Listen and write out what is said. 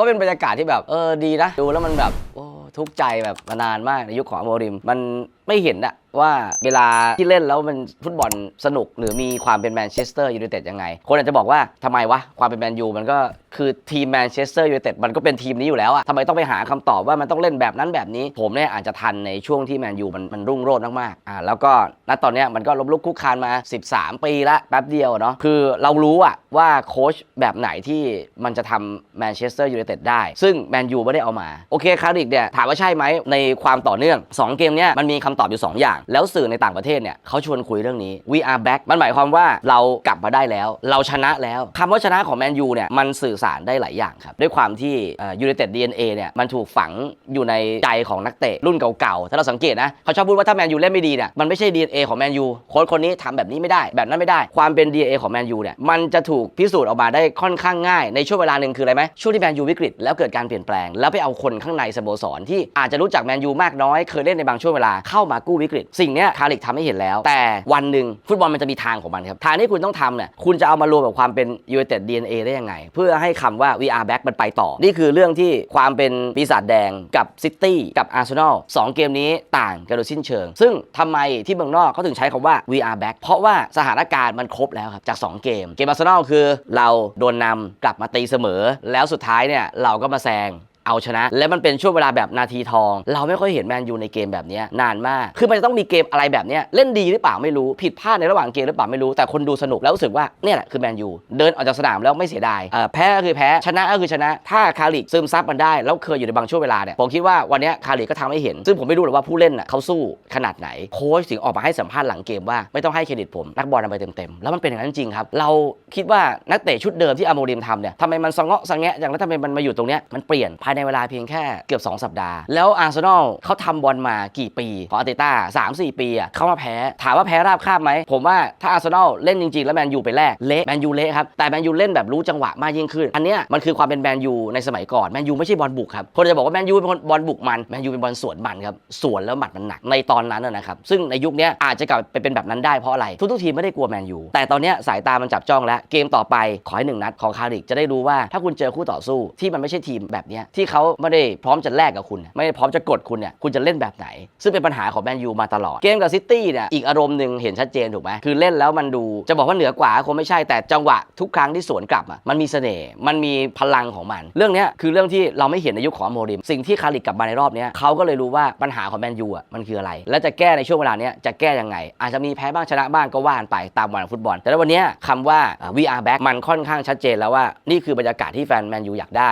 ก็เป็นบรรยากาศที่แบบเออดีนะ ดูแล้วมันแบบโอ้ทุกข์ใจแบบมานานมากในยุคของอโมริม มัน ไม่เห็นอะว่าเวลาที่เล่นแล้วมันฟุตบอลสนุกหรือมีความเป็นแมนเชสเตอร์ยูไนเต็ดยังไง คนอาจจะบอกว่าทำไมวะ ความเป็นแมนยูมันก็คือทีมแมนเชสเตอร์ยูไนเต็ดมันก็เป็นทีมนี้อยู่แล้วอะทำไมต้องไปหาคำตอบว่ามันต้องเล่นแบบนั้นแบบนี้ ผมเนี่ยอาจจะทันในช่วงที่แมนยูมันมันรุ่งโรจน์มากๆอ่าแล้วก็ณตอนเนี้ยมันก็ล้มลุกคุกคานมา 13 ปีละแป๊บเดียวเนาะคือเรารู้อะว่าโค้ชแบบไหนที่มันจะทำแมนเชสเตอร์ยูไนเต็ดได้ ซึ่งแมนยูไม่ได้เอามาโอเคคาริกเนี่ยถามว่าใช่ไหมในความต่อเนื่อง 2 เกมเนี้ยมันมีคำตอบอยู่ 2 อย่าง แล้วสื่อในต่างประเทศเนี่ยเขาชวนคุยเรื่องนี้ we are back มันหมายความว่าเรากลับมาได้แล้ว เราชนะแล้วคำว่าชนะของแมนยูเนี่ยมันสื่อสารได้หลายอย่างครับ ด้วยความที่ยูไนเต็ดดีเอ็นเอเนี่ยมันถูกฝังอยู่ในใจของนักเตะรุ่นเก่าๆ ถ้าเราสังเกตนะเขาชอบพูดว่าถ้าแมนยูเล่นไม่ดีเนี่ยมันไม่ใช่ DNA ของแมนยูโค้ชคนนี้ทำแบบนี้ไม่ได้แบบนั้นไม่ได้ความเป็น DNA ของแมนยูเนี่ยมันจะถูกพิสูจน์ออกมาได้ค่อนข้างง่ายในช่วงเวลาหนึ่งคืออะไรไหมช่วงที่แมนยูวิกฤตแล้วเกิดการเปลี่ยนแปลง แล้วไปเอาคนข้างในสโมสรที่อาจจะรู้จักแมนยูมากน้อยเคยเล่นในบางช่วงเวลาเข้ามากู้วิกฤต สิ่งนี้คาริกทำให้เห็นแล้ว แต่วันหนึ่งฟุตบอลมันจะมีทางของมันครับ ทางที่คุณต้องทำเนี่ยคุณจะเอามารวมกับความเป็นยูไนเต็ด DNA ได้ยังไง เพื่อให้คำว่า we are back มันไปต่อ นี่คือเรื่องที่ความเป็นปีศาจแดงกับซิตี้กับอาร์เซนอลสองเกมนี้ต่างกันโดยสิ้นเชิง ซึ่งทำไมที่เมืองนอกเขาถึงใช้คำว่า we are back เพราะว่าสถานการณ์มันครบแล้วครับจาก 2 เกม เกมอาร์เซนอลคือเราโดนนำกลับมาตีเสมอ แล้วสุดท้ายเนี่ยเราก็มาแซง เอาชนะ และมันเป็นช่วงเวลาแบบนาทีทอง เราไม่ค่อยเห็นแมนยูในเกมแบบนี้นานมาก คือมันจะต้องมีเกมอะไรแบบนี้เล่นดีหรือเปล่าไม่รู้ผิดพลาดในระหว่างเกมหรือเปล่าไม่รู้แต่คนดูสนุกแล้วรู้สึกว่าเนี่ยแหละคือแมนยูเดินออกจากสนามแล้วไม่เสียดายแพ้ก็คือแพ้ชนะก็คือชนะ ถ้าคาริซึมซับมันได้ แล้วเคยอยู่ในบางช่วงเวลาเนี่ยผมคิดว่าวันนี้คาริกก็ทำให้เห็น ซึ่งผมไม่รู้หรอกว่าผู้เล่นน่ะเขาสู้ขนาดไหนโค้ชถึงออกมาให้สัมภาษณ์หลังเกมว่าไม่ต้องให้เครดิตผมนักบอลเอาไปเต็มๆแล้วมันเป็นอย่างนั้นจริงครับเราคิดว่านักเตะชุดเดิมที่อโมริมทำเนี่ยทำไมมันสะเงาะสะแงะอย่างแล้วทำไมมันมาอยู่ตรงเนี้ยมันเปลี่ยนภายในเวลาเพียงแค่เกือบ 2 สัปดาห์ แล้วอาร์เซนอลเขาทำบอลมากี่ปี ของอาร์เตต้าสามสี่ปีอะเขามาแพ้ ถามว่าแพ้ราบคาบไหม ผมว่าถ้าอาร์เซนอลเล่นจริง ๆ แล้วแมนยูไปแลกเละแมนยูเละครับ แต่แมนยูเล่นแบบรู้จังหวะมากยิ่งขึ้น อันเนี้ยมันคือความเป็นแมนยูในสมัยก่อนแมนยูไม่ใช่บอลบุกครับคนจะบอกว่าแมนยูเป็นคนบอลบุกมันแมนยูเป็นบอลสวนมันครับสวนแล้วหมัดมันหนักในตอนนั้นนะครับซึ่งในยุคนี้อาจจะกลับไปเป็นแบบนั้นได้เพราะอะไรทุกๆทีมไม่ได้กลัวแมนยูแต่ตอนเนี้ยสายตามันจับจ้องแล้วเกมต่อไปขอให้หนึ่งนัดของคาริกจะได้รู้ว่าถ้าคุณเจอคู่ต่อสู้ที่มันไม่ใช่ทีมแบบเนี้ยที่เขาไม่ได้พร้อมจะแลกกับคุณ ไม่ได้พร้อมจะกดคุณเนี่ยคุณจะเล่นแบบไหน ซึ่งเป็นปัญหาของแมนยูมาตลอด เกมกับซิตี้เนี่ยอีกอารมณ์หนึ่งเห็นชัดเจนถูกไหมคือเล่นแล้วมันดูจะบอกว่าเหนือกว่าคงไม่ใช่แต่จังหวะทุกครั้งที่สวนกลับอะมันมีเสน่ห์มันมีพลังของมัน เรื่องนี้คือเรื่องที่เราไม่เห็นในยุคของโมริม สิ่งที่คาริกกลับมาในรอบนี้เขาก็เลยรู้ว่าปัญหาของแมนยูอะมันคืออะไร และจะแก้ในช่วงเวลาเนี้ยจะแก้ยังไง อาจจะมีแพ้บ้างชนะบ้างก็ว่านไปตามวันฟุตบอล แต่วันนี้ยคำว่า we are back มันค่อนข้างชัดเจนแล้วว่านี่คือบรรยากาศที่แฟนแมนยูอยากได้